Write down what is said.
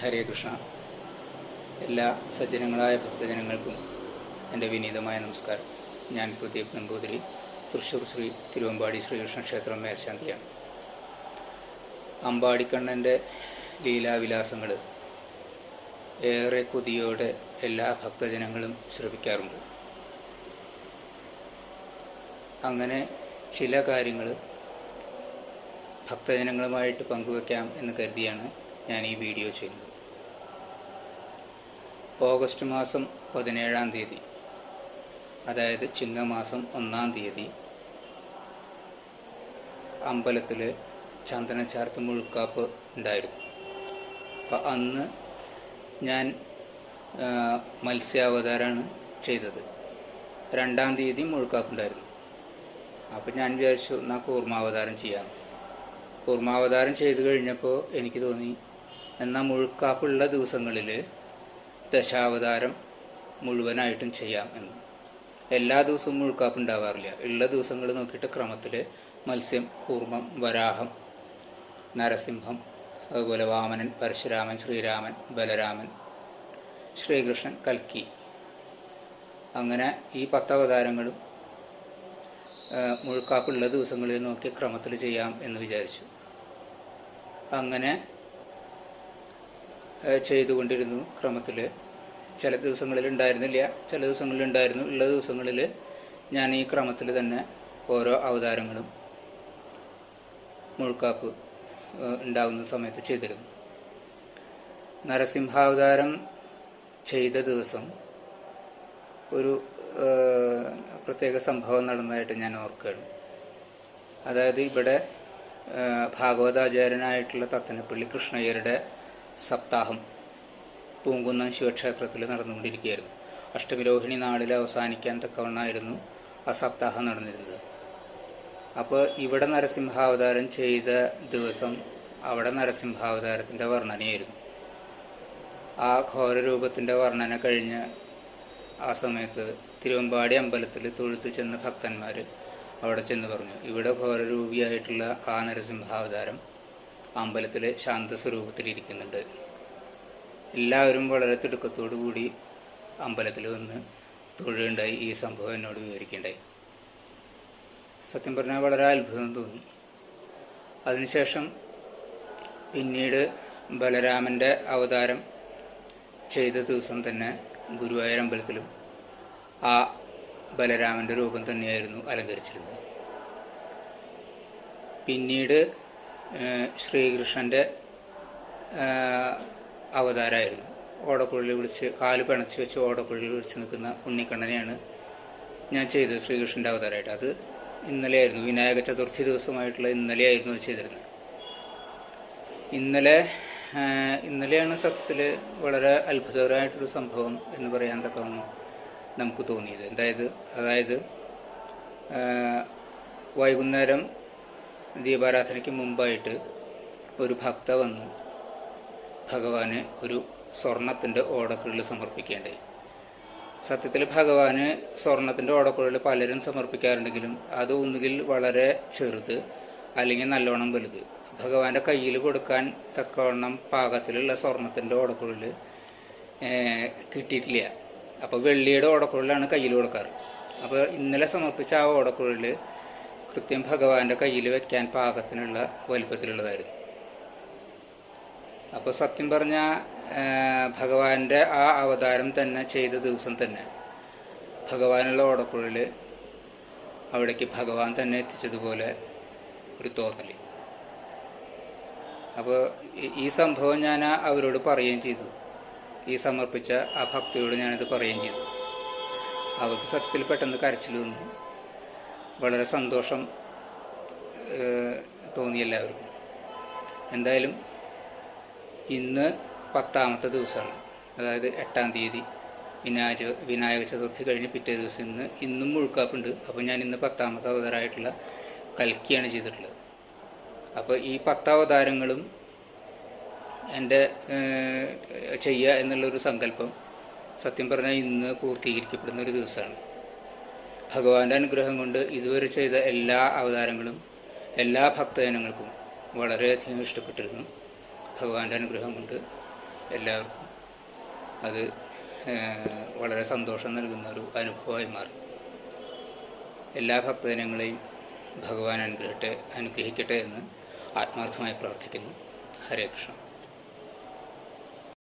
ഹരേ കൃഷ്ണ എല്ലാ സജ്ജനങ്ങളായ ഭക്തജനങ്ങൾക്കും എന്റെ വിനീതമായ നമസ്കാരം. ഞാൻ പ്രദീപ് നമ്പൂതിരി തൃശ്ശൂർ ശ്രീ തിരുവമ്പാടി ശ്രീകൃഷ്ണ ക്ഷേത്രം മേൽശാന്തിയാണ്. അമ്പാടിക്കണ്ണന്റെ ലീലാവിലാസങ്ങൾ ഏറെ കൊതിയോടെ എല്ലാ ഭക്തജനങ്ങളും ശ്രമിക്കാറുണ്ട് അങ്ങനെ ചില കാര്യങ്ങൾ ഭക്തജനങ്ങളുമായിട്ട് പങ്കുവെക്കാം എന്ന് കരുതിയാണ് ഞാൻ ഈ വീഡിയോ ചെയ്യുന്നത്. ഓഗസ്റ്റ് മാസം പതിനേഴാം തീയതി. അതായത് ചിങ്ങമാസം ഒന്നാം തീയതി. അമ്പലത്തിൽ ചന്ദനച്ചാർത്ത് മുഴുക്കാപ്പ് ഉണ്ടായിരുന്നു. അപ്പം അന്ന് ഞാൻ മത്സ്യാവതാരമാണ് ചെയ്തത്. രണ്ടാം തീയതി മുഴുക്കാപ്പുണ്ടായിരുന്നു അപ്പം ഞാൻ വിചാരിച്ചു എന്നാൽ കൂർമാവതാരം ചെയ്യാം. കൂർമാവതാരം ചെയ്തു കഴിഞ്ഞപ്പോൾ എനിക്ക് തോന്നി എന്നാൽ മുഴുക്കാപ്പുള്ള ദിവസങ്ങളിൽ ദശാവതാരം മുഴുവനായിട്ടും ചെയ്യാം എന്ന്. എല്ലാ ദിവസവും മുഴുക്കാപ്പ് ഉണ്ടാവാറില്ല ഉള്ള ദിവസങ്ങൾ നോക്കിയിട്ട് ക്രമത്തിൽ മത്സ്യം കൂർമ്മം വരാഹം നരസിംഹം അതുപോലെ വാമനൻ പരശുരാമൻ ശ്രീരാമൻ ബലരാമൻ ശ്രീകൃഷ്ണൻ കൽക്കി. അങ്ങനെ ഈ പത്തവതാരങ്ങളും മുഴുക്കാപ്പുള്ള ദിവസങ്ങളിൽ നോക്കി ക്രമത്തിൽ ചെയ്യാം എന്ന് വിചാരിച്ചു. അങ്ങനെ ചെയ്തുകൊണ്ടിരുന്നു ക്രമത്തിൽ ചില ദിവസങ്ങളിൽ ഉണ്ടായിരുന്നില്ല. ചില ദിവസങ്ങളിൽ ഉണ്ടായിരുന്നു. ഉള്ള ദിവസങ്ങളിൽ ഞാൻ ഈ ക്രമത്തിൽ തന്നെ ഓരോ അവതാരങ്ങളും മുഴുക്കാപ്പ് ഉണ്ടാകുന്ന സമയത്ത് ചെയ്തിരുന്നു. നരസിംഹാവതാരം ചെയ്ത ദിവസം ഒരു പ്രത്യേക സംഭവം നടന്നതായിട്ട് ഞാൻ ഓർക്കുകയാണ്. അതായത് ഇവിടെ ഭാഗവതാചാര്യനായിട്ടുള്ള തത്തനപ്പള്ളി കൃഷ്ണയ്യരുടെ സപ്താഹം പൂങ്കുന്നം ശിവക്ഷേത്രത്തിൽ നടന്നുകൊണ്ടിരിക്കുകയായിരുന്നു. അഷ്ടമിരോഹിണി നാളിൽ അവസാനിക്കാൻ തക്കവണ്ണമായിരുന്നു ആ സപ്താഹം നടന്നിരുന്നത്. അപ്പോൾ ഇവിടെ നരസിംഹാവതാരം ചെയ്ത ദിവസം അവിടെ നരസിംഹാവതാരത്തിന്റെ വർണനയായിരുന്നു. ആ ഘോരരൂപത്തിന്റെ വർണന കഴിഞ്ഞ ആ സമയത്ത് തിരുവമ്പാടി അമ്പലത്തിൽ തൊഴുത്ത് ചെന്ന ഭക്തന്മാർ അവിടെ ചെന്ന് പറഞ്ഞു ഇവിടെ ഘോരരൂപിയായിട്ടുള്ള ആ നരസിംഹാവതാരം അമ്പലത്തിൽ ശാന്തസ്വരൂപത്തിലിരിക്കുന്നുണ്ട്. എല്ലാവരും വളരെ തിടുക്കത്തോടു കൂടി അമ്പലത്തിൽ വന്ന് തൊഴുണ്ടായി ഈ സംഭവം എന്നോട് വിവരിക്കണ്ടായി സത്യം പറഞ്ഞാൽ വളരെ അത്ഭുതം തോന്നി. അതിനുശേഷം പിന്നീട് ബലരാമന്റെ അവതാരം ചെയ്ത ദിവസം തന്നെ ഗുരുവായൂർ അമ്പലത്തിലും ആ ബലരാമന്റെ രൂപം തന്നെയായിരുന്നു അലങ്കരിച്ചിരുന്നത്. പിന്നീട് ശ്രീകൃഷ്ണന്റെ അവതാരമായിരുന്നു. ഓടക്കുഴലിൽ വിളിച്ച് കാൽ പിണച്ച് വെച്ച് ഓടക്കുഴലിൽ വിളിച്ച് നിൽക്കുന്ന ഉണ്ണിക്കണ്ണനെയാണ് ഞാൻ ചെയ്തത് ശ്രീകൃഷ്ണന്റെ അവതാരമായിട്ട്. അത് ഇന്നലെയായിരുന്നു വിനായക ചതുർത്ഥി ദിവസമായിട്ടുള്ള ഇന്നലെയായിരുന്നു അത് ചെയ്തിരുന്നത്. ഇന്നലെ ഇന്നലെയാണ് സത്യത്തിൽ വളരെ അത്ഭുതകരമായിട്ടൊരു സംഭവം എന്ന് പറയാൻ തക്കവണ്ണം നമുക്ക് തോന്നിയത്. അതായത് അതായത് വൈകുന്നേരം ദീപാരാധനയ്ക്ക് മുമ്പായിട്ട് ഒരു ഭക്ത വന്ന് ഭഗവാന് ഒരു സ്വർണത്തിന്റെ ഓടക്കുഴൽ സമർപ്പിക്കേണ്ടായി സത്യത്തിൽ ഭഗവാന് സ്വർണത്തിന്റെ ഓടക്കുഴൽ പലരും സമർപ്പിക്കാറുണ്ടെങ്കിലും അത് ഒന്നുകിൽ വളരെ ചെറുത് അല്ലെങ്കിൽ നല്ലോണം വലുത്. ഭഗവാന്റെ കയ്യിൽ കൊടുക്കാൻ തക്കവണ്ണം പാകത്തിലുള്ള സ്വർണത്തിന്റെ ഓടക്കുഴൽ കിട്ടിയിട്ടില്ല. അപ്പോൾ വെള്ളിയുടെ ഓടക്കുഴലാണ് കയ്യിൽ കൊടുക്കാറ്. അപ്പോൾ ഇന്നലെ സമർപ്പിച്ച ആ ഓടക്കുഴൽ കൃത്യം ഭഗവാന്റെ കയ്യിൽ വെക്കാൻ പാകത്തിനുള്ള വലുപ്പത്തിലുള്ളതായിരുന്നു. അപ്പോൾ സത്യം പറഞ്ഞ ഭഗവാന്റെ ആ അവതാരം തന്നെ ചെയ്ത ദിവസം തന്നെ ഭഗവാനുള്ള ഓടക്കുഴൽ അവിടേക്ക് ഭഗവാൻ തന്നെ എത്തിച്ചതുപോലെ ഒരു തോന്നൽ അപ്പോൾ ഈ സംഭവം ഞാൻ അവരോട് പറയുകയും ചെയ്തു. ഈ സമർപ്പിച്ച ആ ഭക്തിയോട് ഞാനിത് പറയുകയും ചെയ്തു. അവർക്ക് സത്യത്തിൽ പെട്ടെന്ന് കരച്ചിൽ വന്നു. വളരെ സന്തോഷം തോന്നി എല്ലാവർക്കും. എന്തായാലും ഇന്ന് പത്താമത്തെ ദിവസമാണ്. അതായത് എട്ടാം തീയതി. വിനായക വിനായക ചതുർത്ഥി കഴിഞ്ഞ് പിറ്റേ ദിവസം ഇന്ന് ഇന്നും മുഴുക്കാപ്പുണ്ട്. അപ്പോൾ ഞാൻ ഇന്ന് പത്താമത്തെ അവതാരമായിട്ടുള്ള കൽക്കിയാണ് ചെയ്തിട്ടുള്ളത്. അപ്പോൾ ഈ പത്താവതാരങ്ങളും എന്റെ ചെയ്യുക എന്നുള്ളൊരു സങ്കല്പം സത്യം പറഞ്ഞാൽ ഇന്ന് പൂർത്തീകരിക്കപ്പെടുന്ന ഒരു ദിവസമാണ്. ഭഗവാന്റെ അനുഗ്രഹം കൊണ്ട് ഇതുവരെ ചെയ്ത എല്ലാ അവതാരങ്ങളും എല്ലാ ഭക്തജനങ്ങൾക്കും വളരെയധികം ഇഷ്ടപ്പെട്ടിരുന്നു. ഭഗവാന്റെ അനുഗ്രഹം കൊണ്ട് എല്ലാവർക്കും അത് വളരെ സന്തോഷം നൽകുന്ന ഒരു അനുഭവമായി മാറി. എല്ലാ ഭക്തജനങ്ങളെയും ഭഗവാൻ അനുഗ്രഹത്തെ അനുഗ്രഹിക്കട്ടെ എന്ന് ആത്മാർത്ഥമായി പ്രാർത്ഥിക്കുന്നു. ഹരേ കൃഷ്ണ.